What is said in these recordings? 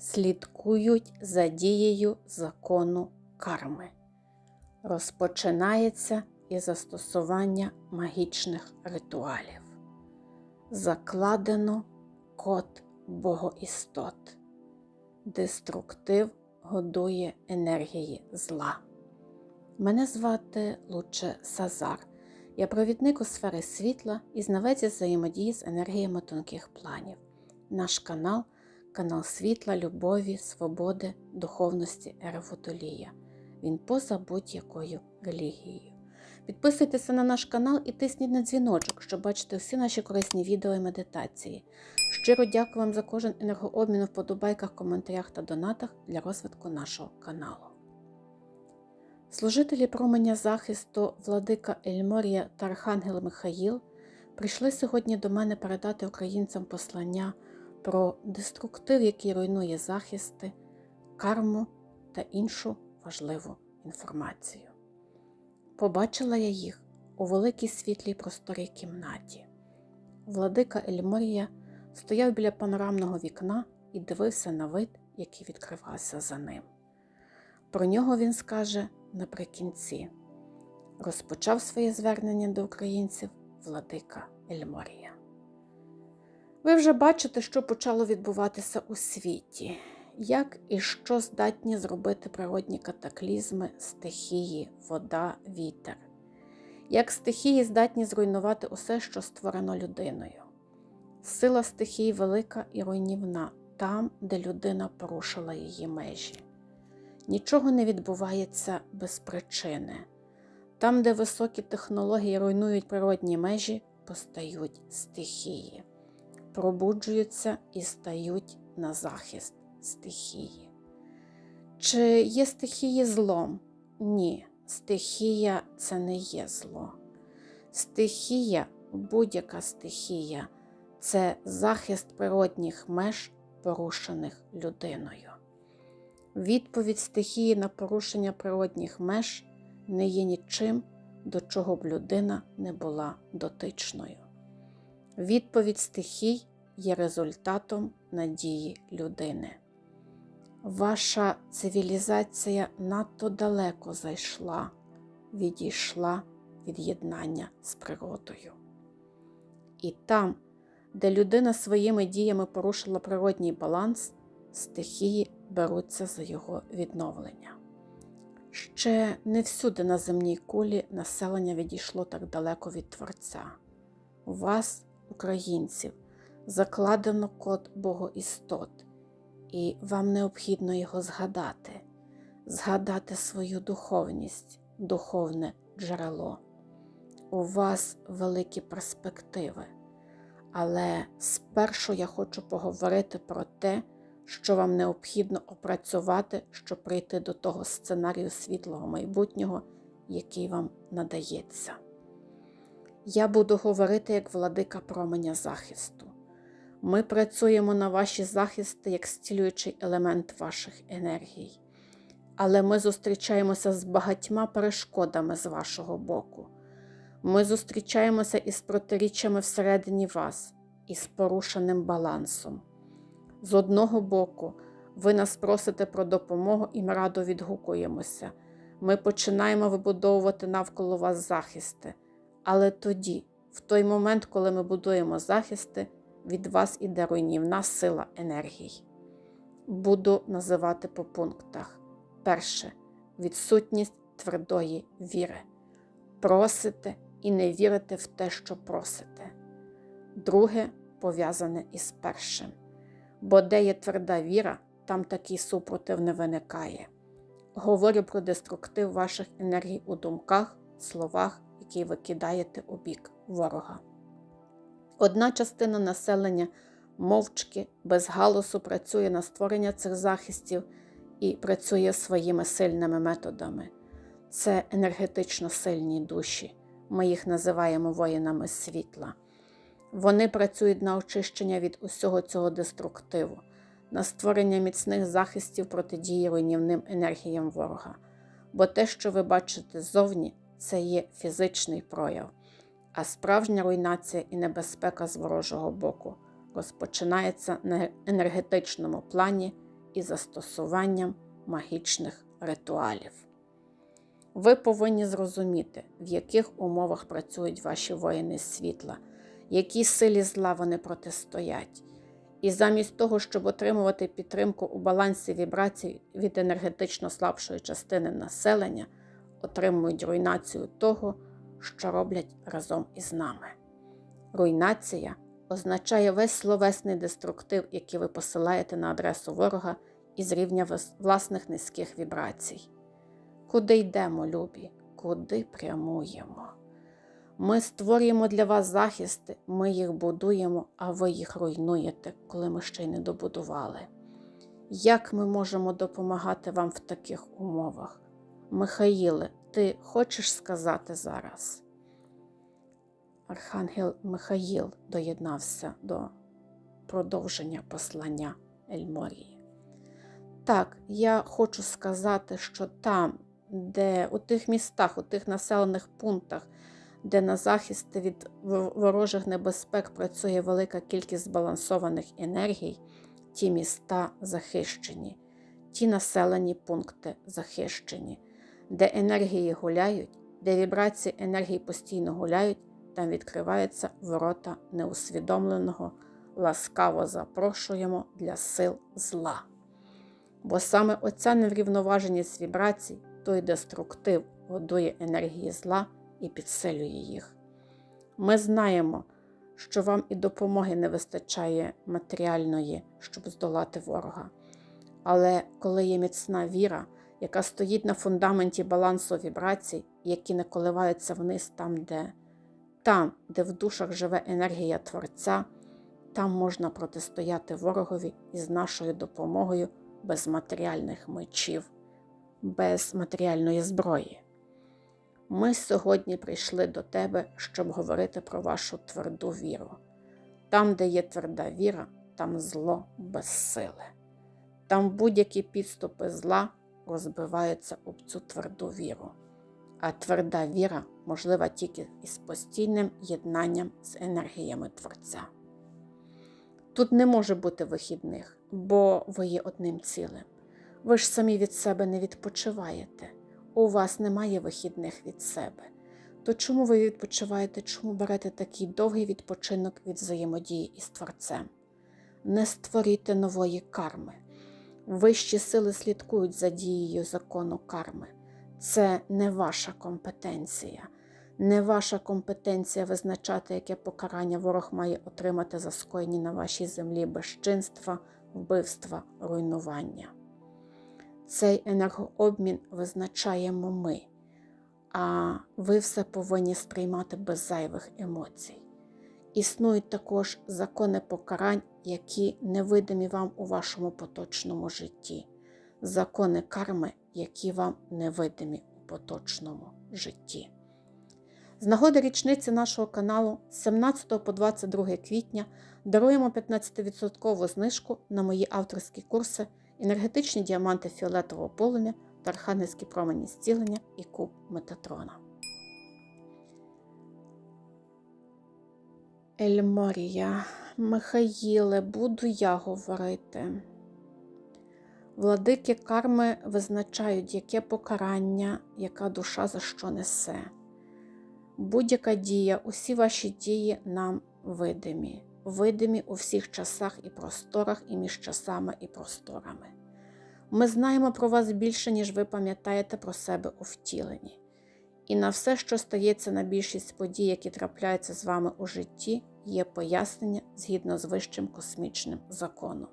слідкують за дією закону карми. Розпочинається із застосування магічних ритуалів. Закладено код богоістот. Деструктив годує енергії зла. Мене звати Луче Сазар. Я провідник у сфери світла і знавець взаємодії з енергіями тонких планів. Наш канал канал світла, любові, свободи, духовності Ерефотолія. Він поза будь-якою релігією. Підписуйтеся на наш канал і тисніть на дзвіночок, щоб бачити всі наші корисні відео і медитації. Щиро дякую вам за кожен енергообмін у вподобайках, коментарях та донатах для розвитку нашого каналу. Служителі променя захисту владика Ельморія та Архангел Михаїл прийшли сьогодні до мене передати українцям послання про деструктив, який руйнує захисти, карму та іншу важливу інформацію. Побачила я їх у великій світлій просторій кімнаті. Владика Ельморія стояв біля панорамного вікна і дивився на вид, який відкривався за ним. Про нього він скаже наприкінці. Розпочав своє звернення до українців владика Ельморія. Ви вже бачите, що почало відбуватися у світі, як і що здатні зробити природні катаклізми, стихії, вода, вітер, як стихії здатні зруйнувати усе, що створено людиною. Сила стихій велика і руйнівна там, де людина порушила її межі. Нічого не відбувається без причини. Там, де високі технології руйнують природні межі, постають стихії, пробуджуються і стають на захист стихії. Чи є стихії злом? Ні, стихія це не є зло. Стихія, будь-яка стихія це захист природних меж, порушених людиною. Відповідь стихії на порушення природних меж не є нічим, до чого б людина не була дотичною. Відповідь стихій є результатом надії людини. Ваша цивілізація надто далеко зайшла, відійшла від єднання з природою. І там, де людина своїми діями порушила природній баланс, стихії беруться за його відновлення. Ще не всюди на земній кулі населення відійшло так далеко від Творця. У вас, українців, закладено код Богоістот, і вам необхідно його згадати, згадати свою духовність, духовне джерело. У вас великі перспективи. Але спершу я хочу поговорити про те, що вам необхідно опрацювати, щоб прийти до того сценарію світлого майбутнього, який вам надається. Я буду говорити як владика променя захисту. Ми працюємо на ваші захисти як зцілюючий елемент ваших енергій. Але ми зустрічаємося з багатьма перешкодами з вашого боку. Ми зустрічаємося із протиріччями всередині вас, із порушеним балансом. З одного боку, ви нас просите про допомогу і ми радо відгукуємося. Ми починаємо вибудовувати навколо вас захисти. Але тоді, в той момент, коли ми будуємо захисти, від вас іде руйнівна сила енергій. Буду називати по пунктах. Перше відсутність твердої віри. Просите і не вірите в те, що просите. Друге пов'язане із першим. Бо де є тверда віра, там такий супротив не виникає. Говорю про деструктив ваших енергій у думках, словах, які ви кидаєте у бік ворога. Одна частина населення мовчки, без галусу працює на створення цих захистів і працює своїми сильними методами. Це енергетично сильні душі. Ми їх називаємо воїнами світла. Вони працюють на очищення від усього цього деструктиву, на створення міцних захистів протидії руйнівним енергіям ворога. Бо те, що ви бачите ззовні, це є фізичний прояв, а справжня руйнація і небезпека з ворожого боку розпочинається на енергетичному плані і застосуванням магічних ритуалів. Ви повинні зрозуміти, в яких умовах працюють ваші воїни світла, якій силі зла вони протистоять. І замість того, щоб отримувати підтримку у балансі вібрацій від енергетично слабшої частини населення, отримують руйнацію того, що роблять разом із нами. Руйнація означає весь словесний деструктив, який ви посилаєте на адресу ворога із рівня власних низьких вібрацій. Куди йдемо, любі? Куди прямуємо? Ми створюємо для вас захисти, ми їх будуємо, а ви їх руйнуєте, коли ми ще й не добудували. Як ми можемо допомагати вам в таких умовах? Михаїле, ти хочеш сказати зараз? Архангел Михаїл доєднався до продовження послання Ельморії. Так, я хочу сказати, що там, де у тих містах, у тих населених пунктах, де на захист від ворожих небезпек працює велика кількість збалансованих енергій, ті міста захищені, ті населені пункти захищені, де енергії гуляють, де вібрації енергії постійно гуляють, там відкриваються ворота неусвідомленого, ласкаво запрошуємо для сил зла. Бо саме оця неврівноваженість вібрацій, той деструктив годує енергії зла і підсилює їх. Ми знаємо, що вам і допомоги не вистачає матеріальної, щоб здолати ворога. Але коли є міцна віра, яка стоїть на фундаменті балансу вібрацій, які не коливаються вниз там, де, там, де в душах живе енергія Творця, там можна протистояти ворогові із нашою допомогою без матеріальних мечів, без матеріальної зброї. Ми сьогодні прийшли до тебе, щоб говорити про вашу тверду віру. Там, де є тверда віра, там зло без сили. Там будь-які підступи зла розбиваються об цю тверду віру. А тверда віра можлива тільки із постійним єднанням з енергіями Творця. Тут не може бути вихідних, бо ви є одним цілим. Ви ж самі від себе не відпочиваєте. У вас немає вихідних від себе. То чому ви відпочиваєте, чому берете такий довгий відпочинок від взаємодії із Творцем? Не створюйте нової карми. Вищі сили слідкують за дією закону карми. Це не ваша компетенція. Не ваша компетенція визначати, яке покарання ворог має отримати за скоєні на вашій землі безчинства, вбивства, руйнування. Цей енергообмін визначаємо ми, а ви все повинні сприймати без зайвих емоцій. Існують також закони покарань, які невидимі вам у вашому поточному житті, закони карми, які вам невидимі у поточному житті. З нагоди річниці нашого каналу з 17 по 22 квітня даруємо 15% знижку на мої авторські курси енергетичні діаманти фіолетового полум'я та архангельські промені зцілення і куб Метатрона. Ельморія, Михаїле, буду я говорити. Владики карми визначають, яке покарання, яка душа за що несе. Будь-яка дія, усі ваші дії нам видимі, видимі у всіх часах і просторах, і між часами і просторами. Ми знаємо про вас більше, ніж ви пам'ятаєте про себе у втіленні. І на все, що стається на більшість подій, які трапляються з вами у житті, є пояснення згідно з вищим космічним законом.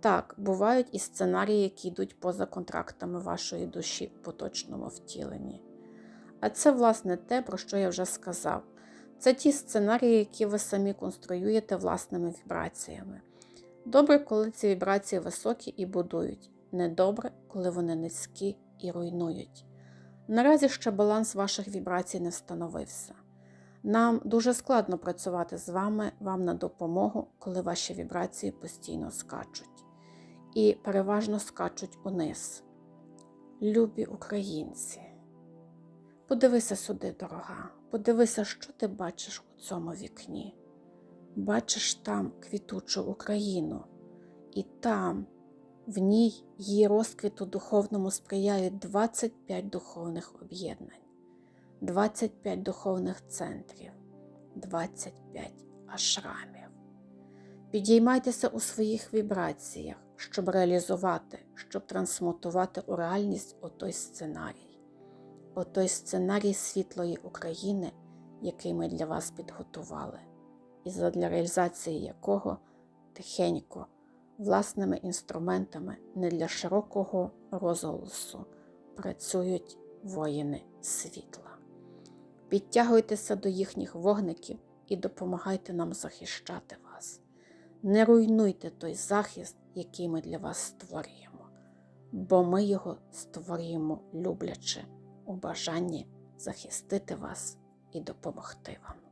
Так, бувають і сценарії, які йдуть поза контрактами вашої душі у поточному втіленні. А це, власне, те, про що я вже сказав. Це ті сценарії, які ви самі конструюєте власними вібраціями. Добре, коли ці вібрації високі і будують, недобре, коли вони низькі і руйнують. Наразі ще баланс ваших вібрацій не встановився. Нам дуже складно працювати з вами, вам на допомогу, коли ваші вібрації постійно скачуть. І переважно скачуть униз. Любі українці, подивися сюди, дорога, подивися, що ти бачиш у цьому вікні. Бачиш там квітучу Україну, і там, В ній її розквіту духовному сприяють 25 духовних об'єднань, 25 духовних центрів, 25 ашрамів. Підіймайтеся у своїх вібраціях, щоб реалізувати, щоб трансмутувати у реальність отой сценарій, отой сценарій світлої України, який ми для вас підготували, і задля реалізації якого тихенько, власними інструментами не для широкого розголосу працюють воїни світла. Підтягуйтеся до їхніх вогників і допомагайте нам захищати вас. Не руйнуйте той захист, який ми для вас створюємо, бо ми його створюємо люблячи у бажанні захистити вас і допомогти вам.